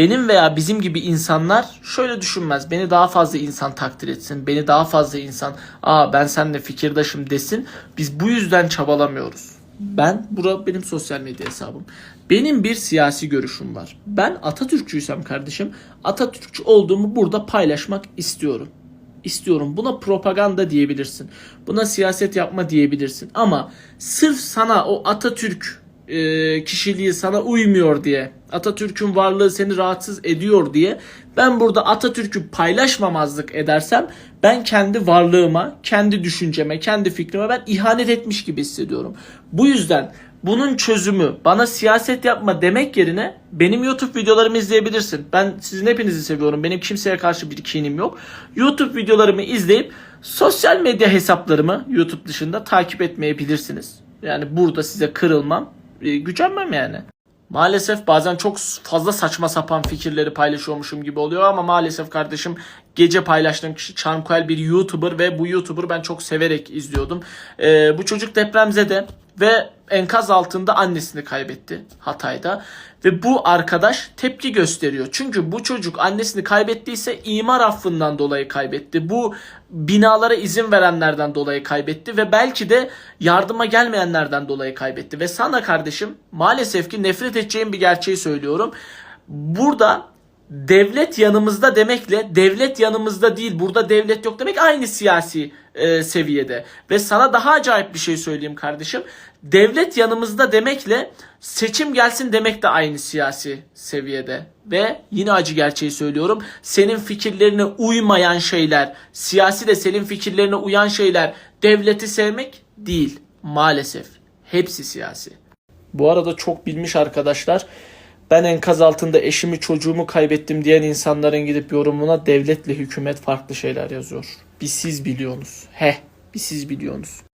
benim veya bizim gibi insanlar şöyle düşünmez. Beni daha fazla insan takdir etsin. Beni daha fazla insan aa ben seninle fikirdaşım desin. Biz bu yüzden çabalamıyoruz. Ben, bura benim sosyal medya hesabım. Benim bir siyasi görüşüm var. Ben Atatürkçüysem kardeşim, Atatürkçü olduğumu burada paylaşmak istiyorum. İstiyorum. Buna propaganda diyebilirsin. Buna siyaset yapma diyebilirsin. Ama sırf sana o Atatürk e, kişiliği sana uymuyor diye, Atatürk'ün varlığı seni rahatsız ediyor diye ben burada Atatürk'ü paylaşmamazlık edersem ben kendi varlığıma, kendi düşünceme, kendi fikrime ben ihanet etmiş gibi hissediyorum. Bu yüzden bunun çözümü bana siyaset yapma demek yerine benim YouTube videolarımı izleyebilirsin. Ben sizin hepinizi seviyorum. Benim kimseye karşı bir kinim yok. YouTube videolarımı izleyip sosyal medya hesaplarımı YouTube dışında takip etmeyebilirsiniz. Yani burada size kırılmam, gücenmem yani. Maalesef bazen çok fazla saçma sapan fikirleri paylaşıyormuşum gibi oluyor ama maalesef kardeşim gece paylaştığım kişi Charmquel bir YouTuber ve bu YouTuber'ı ben çok severek izliyordum. Ee, bu çocuk depremzede ve enkaz altında annesini kaybetti Hatay'da ve bu arkadaş tepki gösteriyor. Çünkü bu çocuk annesini kaybettiyse imar affından dolayı kaybetti. Bu binalara izin verenlerden dolayı kaybetti ve belki de yardıma gelmeyenlerden dolayı kaybetti. Ve sana kardeşim maalesef ki nefret edeceğim bir gerçeği söylüyorum. Burada devlet yanımızda demekle devlet yanımızda değil burada devlet yok demek aynı siyasi e, seviyede. Ve sana daha acayip bir şey söyleyeyim kardeşim. Devlet yanımızda demekle seçim gelsin demek de aynı siyasi seviyede. Ve yine acı gerçeği söylüyorum. Senin fikirlerine uymayan şeyler, siyasi de senin fikirlerine uyan şeyler devleti sevmek değil. Maalesef. Hepsi siyasi. Bu arada çok bilmiş arkadaşlar ben enkaz altında eşimi çocuğumu kaybettim diyen insanların gidip yorumuna devletle hükümet farklı şeyler yazıyor. Bir siz biliyorsunuz. He, bir siz biliyorsunuz.